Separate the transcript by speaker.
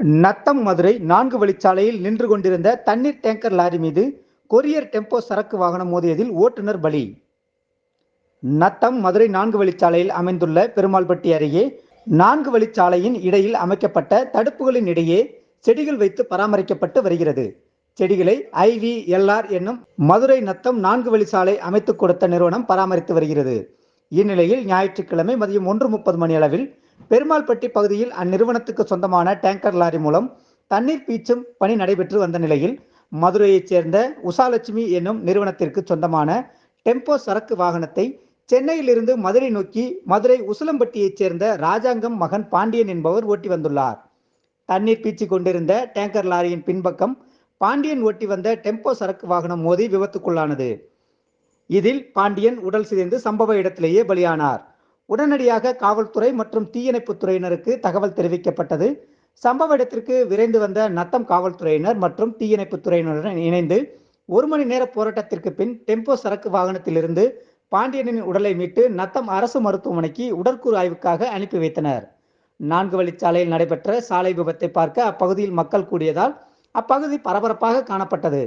Speaker 1: நத்தம் மதுரை நான்கு வழிச்சாலையில் நின்று கொண்டிருந்த தண்ணீர் டேங்கர் லாரி மீது கொரியர் டெம்போ சரக்கு வாகனம் மோதியதில் ஓட்டுநர் பலி. நத்தம் மதுரை நான்கு வழிச்சாலையில் அமைந்துள்ள பெருமாள்பட்டி அருகே நான்கு வழிச்சாலையின் இடையில் அமைக்கப்பட்ட தடுப்புகளின் இடையே செடிகள் வைத்து பராமரிக்கப்பட்டு வருகிறது. செடிகளை ஐவிஎல்ஆர் என்னும் மதுரை நத்தம் நான்கு வழிச்சாலை அமைத்துக் கொடுத்த நிறுவனம் பராமரித்து வருகிறது. இந்நிலையில் ஞாயிற்றுக்கிழமை மதியம் ஒன்று முப்பது மணி அளவில் பெருமாள்பட்டி பகுதியில் அந்நிறுவனத்துக்கு சொந்தமான டேங்கர் லாரி மூலம் தண்ணீர் பீச்சும் பணி நடைபெற்று வந்த நிலையில் மதுரையைச் சேர்ந்த உஷாலட்சுமி என்னும் நிறுவனத்திற்கு சொந்தமான டெம்போ சரக்கு வாகனத்தை சென்னையிலிருந்து மதுரை நோக்கி மதுரை உசிலம்பட்டியைச் சேர்ந்த ராஜாங்கம் மகன் பாண்டியன் என்பவர் ஓட்டி வந்துள்ளார். தண்ணீர் பீச்சி கொண்டிருந்த டேங்கர் லாரியின் பின்பக்கம் பாண்டியன் ஓட்டி வந்த டெம்போ சரக்கு வாகனம் மோதி விபத்துக்குள்ளானது. இதில் பாண்டியன் உடல் சிதைந்து சம்பவ இடத்திலேயே பலியானார். உடனடியாக காவல்துறை மற்றும் தீயணைப்புத் துறையினருக்கு தகவல் தெரிவிக்கப்பட்டது. சம்பவ இடத்திற்கு விரைந்து வந்த நத்தம் காவல்துறையினர் மற்றும் தீயணைப்புத் துறையினருடன் இணைந்து ஒரு மணி நேர போராட்டத்திற்கு பின் டெம்போ சரக்கு வாகனத்திலிருந்து பாண்டியனின் உடலை மீட்டு நத்தம் அரசு மருத்துவமனைக்கு உடற்கூறு ஆய்வுக்காக அனுப்பி வைத்தனர். நான்கு வழிச்சாலையில் நடைபெற்ற சாலை விபத்தை பார்க்க அப்பகுதியில் மக்கள் கூடியதால் அப்பகுதி பரபரப்பாக காணப்பட்டது.